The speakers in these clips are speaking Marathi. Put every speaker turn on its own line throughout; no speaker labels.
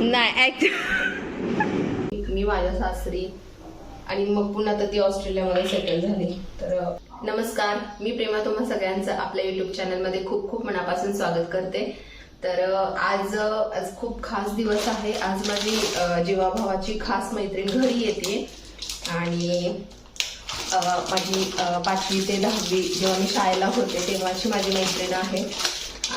नाही
मी माझ्या सासरी आणि मग पुन्हा तर ती ऑस्ट्रेलियामध्ये सेटल झाली. तर नमस्कार मी प्रेमा तुम्हा सगळ्यांचं आपल्या युट्यूब चॅनलमध्ये खूप खूप मनापासून स्वागत करते. तर आज आज खूप खास दिवस आहे. आज माझी जीवाभावाची खास मैत्रीण घरी येते. आणि माझी पाचवी ते दहावी जेव्हा मी शाळेला होते तेव्हाची माझी मैत्रीण आहे.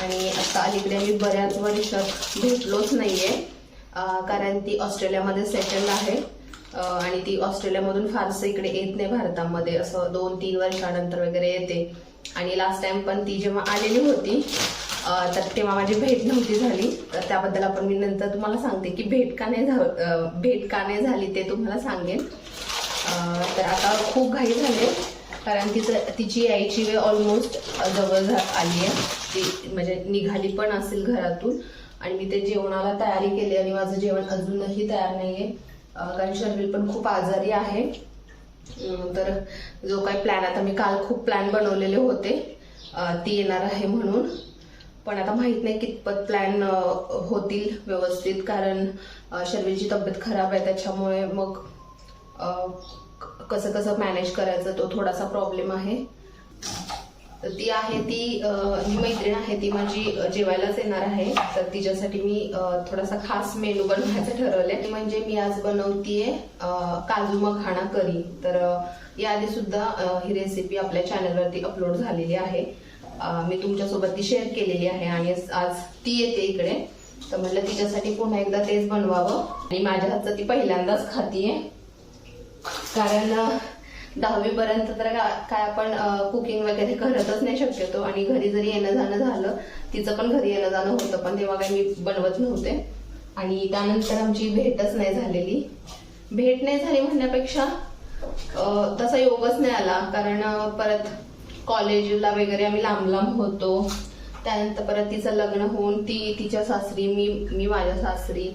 आणि आता अलीकडे मी बऱ्याच वर्षात भेटलोच नाही आहे कारण ती ऑस्ट्रेलियामध्ये सेटल आहे. आणि ती ऑस्ट्रेलियामधून फारसं इकडे येत नाही भारतामध्ये. असं दोन तीन वर्षानंतर वगैरे येते. आणि लास्ट टाइम पण ती जेव्हा आलेली होती तर तेव्हा माझी भेट नव्हती झाली. तर त्याबद्दल आपण मी नंतर तुम्हाला सांगते की भेट का नाही झा- भेट का नाही झाली ते तुम्हाला सांगेन. तर आता खूप घाई झाले. कारण तिचं तिची यायची वेळ ऑलमोस्ट जवळ झा- आली आहे. ती म्हणजे निघाली पण असेल घरातून. आणि मी ते जेवणाला तयारी केली आणि माझं जेवण अजूनही तयार नाहीये. कारण शर्विल पण खूप आजारी आहे. तर जो काही प्लॅन आता मी काल खूप प्लॅन बनवलेले होते. ती येणार आहे म्हणून. पण आता माहीत नाही कितपत प्लॅन होतील व्यवस्थित कारण अं, तब्येत खराब आहे. त्याच्यामुळे मग क- कसं कसं मॅनेज करायचं तो थोडासा प्रॉब्लेम आहे. तर ती आहे ती ही मैत्रीण आहे ती माझी जेवायलाच येणार आहे. तर तिच्यासाठी मी थोडासा खास मेनू बनवायचं ठरवलंय. म्हणजे मी आज बनवतीये काजू मखाणा करी. तर याआधी सुद्धा ही रेसिपी आपल्या चॅनलवरती अपलोड झालेली आहे. मी तुमच्यासोबत ती शेअर केलेली आहे आणि आज ती येते इकडे. तर म्हटलं तिच्यासाठी पुन्हा एकदा तेच बनवावं. आणि माझ्या हातचं ती पहिल्यांदाच खातीये. कारण दहावी पर्यंत तर काय आपण कुकिंग वगैरे करतच नाही शक्यतो. आणि घरी जरी येणं जाणं झालं तिचं पण घरी येणं जाणं होतं पण तेव्हा काही मी बनवत नव्हते. आणि त्यानंतर आमची भेटच नाही झालेली. भेट नाही झाली म्हणण्यापेक्षा तसा योगच नाही आला. कारण परत कॉलेजला वगैरे आम्ही लांब लांब होतो. त्यानंतर परत तिचं लग्न होऊन ती तिच्या सासरी मी मी माझ्या सासरी.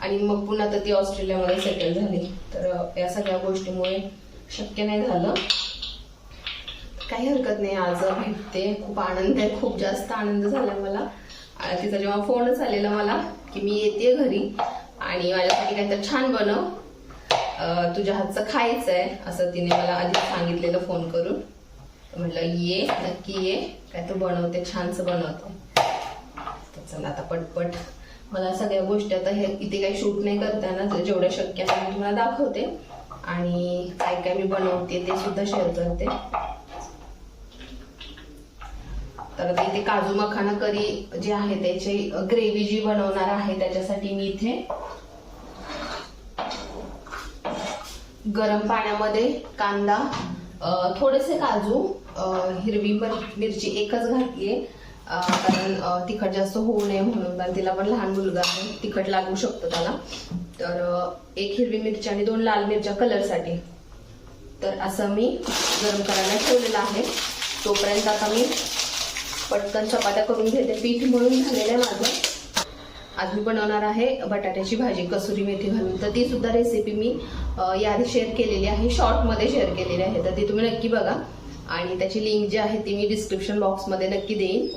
आणि मग पुन्हा तर ती ऑस्ट्रेलियामध्ये सेटल झाली. तर या सगळ्या गोष्टीमुळे शक्य नाही झालं. काही हरकत नाही आज भेटते. खूप आनंद आहे खूप जास्त आनंद झाला मला. तिचा जेव्हा फोनच आलेला मला की मी येते घरी आणि माझ्यासाठी काहीतरी छान बनव. तुझ्या हातचं खायचं आहे असं तिने मला आधी सांगितलेलं फोन करून. म्हटलं ये नक्की ये. काय तू बनवते छानसं बनवतो. तर चला आता पटपट. मला सगळ्या गोष्टी आता हे इथे काही शूट नाही करताना जेवढं शक्य आहे मी तुम्हाला दाखवते. आणि काय काय मी बनवते ते सुद्धा शेअर करते. तर आता इथे काजू मखाना करी जे आहे त्याची ग्रेव्ही जी बनवणार आहे त्याच्यासाठी मी इथे गरम पाण्यामध्ये कांदा थोडेसे काजू हिरवी मिरची एकच घातलीये कारण तिखट जास्त होऊ नये म्हणून कारण तिला पण लहान मुलगा आहे तिखट लागू शकतो त्याला. तर एक हिरवी मिरची आणि दोन लाल मिरच्या कलरसाठी. तर असं मी गरम करायला ठेवलेलं आहे. तोपर्यंत आता मी पटकन चपात्या करून घेते. पीठ मळून झालेलं आहे माझं. आज मी बनवणार आहे बटाट्याची भाजी कसुरी मेथी घालून. तर ती सुद्धा रेसिपी मी यादी याआधी शेअर केलेली आहे. शॉर्टमध्ये शेअर केलेली आहे. तर ती तुम्ही नक्की बघा. आणि त्याची लिंक जी आहे ती मी डिस्क्रिप्शन बॉक्समध्ये नक्की देईन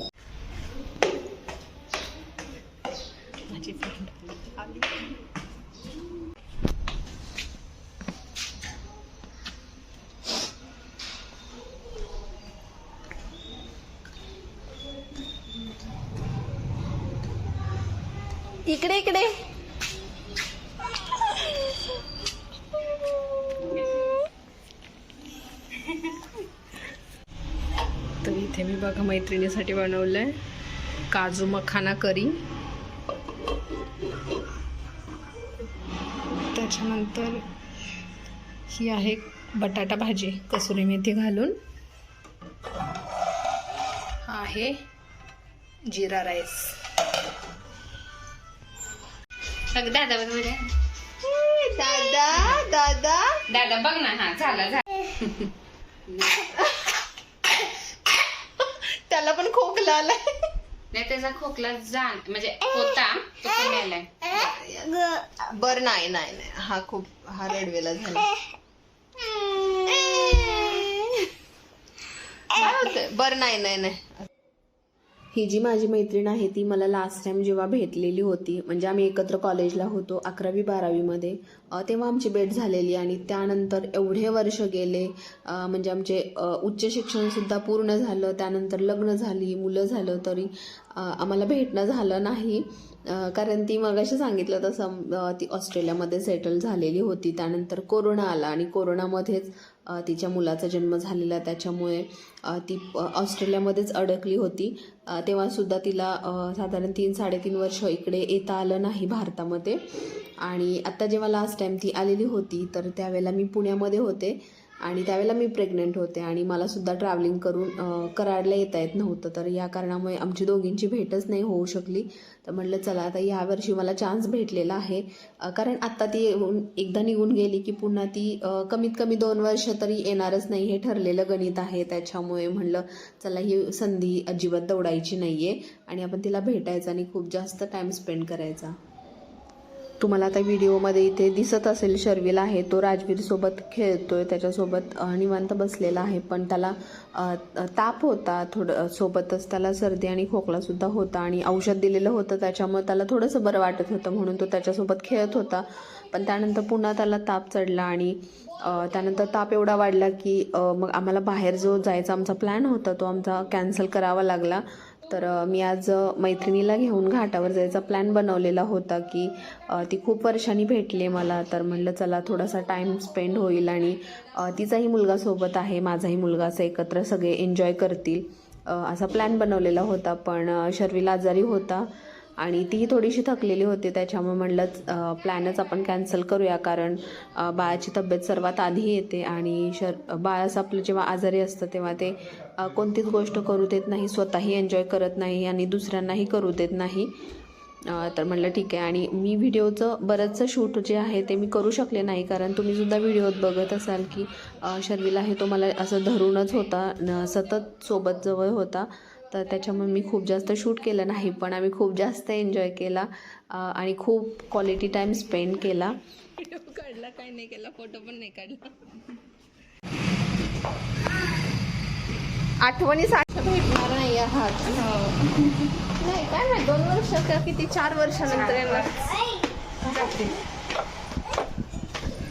माझी friend आली. इकडे इकडे. तर इथे मी बघा मैत्रिणीसाठी बनवलंय काजू मखाना करी. त्याच्यानंतर ही आहे बटाटा भाजी कसुरी मेथी घालून. हा आहे जिरा राईस.
दादा बघ बरं.
दादा दादा.
दादा बघ ना हा झाला झाला.
त्याला पण खोकला आलाय.
नाही त्याचा खोकला जाण म्हणजे होता तो कमी आलाय.
बर नाही नाही नाही. हा खूप हा रडवेला झाला. काय होतंय? बर नाही नाही नाही.
ही जी माझी मैत्रीण आहे ती मला लास्ट टाइम जेव्हा भेटलेली होती म्हणजे आम्ही एकत्र कॉलेजला होतो अकरावी बारावीमध्ये तेव्हा आमची भेट झालेली आणि त्यानंतर एवढे वर्ष गेले म्हणजे आमचे उच्च शिक्षणसुद्धा पूर्ण झालं त्यानंतर लग्न झाली मुलं झालं तरी आम्हाला भेटणं झालं नाही. कारण ती मगाशी सांगितलं तसं ती ऑस्ट्रेलियामध्ये सेटल झालेली होती. त्यानंतर कोरोना आला आणि कोरोनामध्येच तिच्या मुलाचा जन्म झालेला. त्याच्यामुळे ती ऑस्ट्रेलियामध्येच अडकली होती. तेव्हासुद्धा तिला साधारण तीन साडेतीन वर्ष इकडे येता आलं नाही भारतामध्ये. आणि आत्ता जेव्हा लास्ट टाईम ती आलेली होती तर त्यावेळेला मी पुण्यामध्ये होते. आणि त्यावेळेला मी प्रेग्नंट होते आणि मला सुद्धा ट्रॅव्हलिंग करून अ, कराडला येता येत नव्हतं. तर या कारणामुळे आमची दोघींची भेटच नाही होऊ शकली. तर म्हटलं चला आता यावर्षी मला चान्स भेटलेला आहे. कारण आत्ता ती एकदा निघून गेली की पुन्हा ती कमीत कमी दोन वर्ष तरी येणारच नाही. हे ठरलेलं गणित आहे त्याच्यामुळे म्हणलं चला ही संधी अजिबात दौडायची नाही आहे आणि आपण तिला भेटायचं आणि खूप जास्त टाईम स्पेंड करायचा. तुम्हाला आता व्हिडिओमध्ये इथे दिसत असेल शर्विल आहे तो राजवीरसोबत खेळतो खेळतोय त्याच्यासोबत निवांत बसलेला आहे पण त्याला ताप होता थोडं सोबतच त्याला सर्दी आणि खोकलासुद्धा होता आणि औषध दिलेलं होतं त्याच्यामुळे त्याला थोडंसं बरं वाटत होतं म्हणून तो त्याच्यासोबत खेळत होता. पण त्यानंतर पुन्हा त्याला ताप चढला आणि त्यानंतर ताप एवढा वाढला की मग आम्हाला बाहेर जो जायचा आमचा प्लॅन होता तो आमचा कॅन्सल करावा लागला. तर मी आज मैत्रिणीला घेऊन घाटावर जायचा प्लॅन बनवलेला होता की ती खूप वर्षांनी भेटली मला तर म्हणलं चला थोडासा टाईम स्पेंड होईल आणि तिचाही मुलगा सोबत आहे माझाही मुलगा असं एकत्र सगळे एन्जॉय करतील. असा प्लॅन बनवलेला होता पण शर्वीला आजारी होता. आणि तीही थोडीशी थकलेली होती त्याच्यामुळे म्हणलं प्लॅनच आपण कॅन्सल करूया कारण बाळाची तब्येत सर्वात आधी येते आणि शर बाळाचं आपलं जेव्हा आजारी असतं तेव्हा ते कोणतीच गोष्ट करू देत नाही स्वतःही एन्जॉय करत नाही आणि दुसऱ्यांनाही करू देत नाही. तर म्हणलं ठीक आहे. आणि मी व्हिडिओचं बरंचसं शूट जे आहे ते मी करू शकले नाही कारण तुम्ही सुद्धा व्हिडिओत बघत असाल की शर्विला हे तो मला असं धरूनच होता न सतत सोबत जवळ होता. तर त्याच्यामुळे मी खूप जास्त शूट केलं नाही पण आम्ही खूप जास्त एन्जॉय केला. आणि खूप क्वालिटी टाईम स्पेंड केला. काढला काय नाही केला फोटो पण नाही काढला. आठवणी साठ भेटणार नाही आहात नाही काय नाही दोन वर्ष का किती चार वर्षानंतर येणार.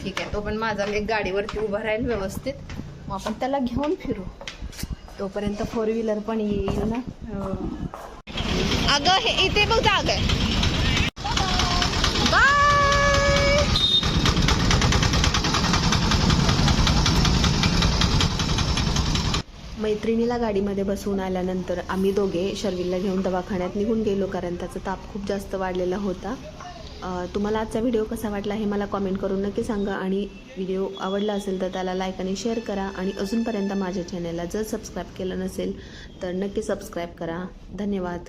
ठीक आहे तो पण माझा एक गाडीवरती उभा राहील व्यवस्थित. मग आपण त्याला घेऊन फिरू. तोपर्यंत फोर व्हीलर पण येईल ना? अगं हे इथे बघ जाग आहे. मैत्रिणीला गाडीमध्ये बसवून आल्यानंतर आम्ही दोघे शर्विलला घेऊन दवाखान्यात निघून गेलो कारण त्याचा ताप खूप जास्त वाढलेला होता. तुम्हाला आजचा व्हिडिओ कसा वाटला हे मला कॉमेंट करून नक्की सांगा आणि व्हिडिओ आवडला असेल तर त्याला लाईक आणि शेअर करा आणि अजूनपर्यंत माझ्या चॅनलला जर सबस्क्राईब केलं नसेल तर नक्की सबस्क्राईब करा. धन्यवाद.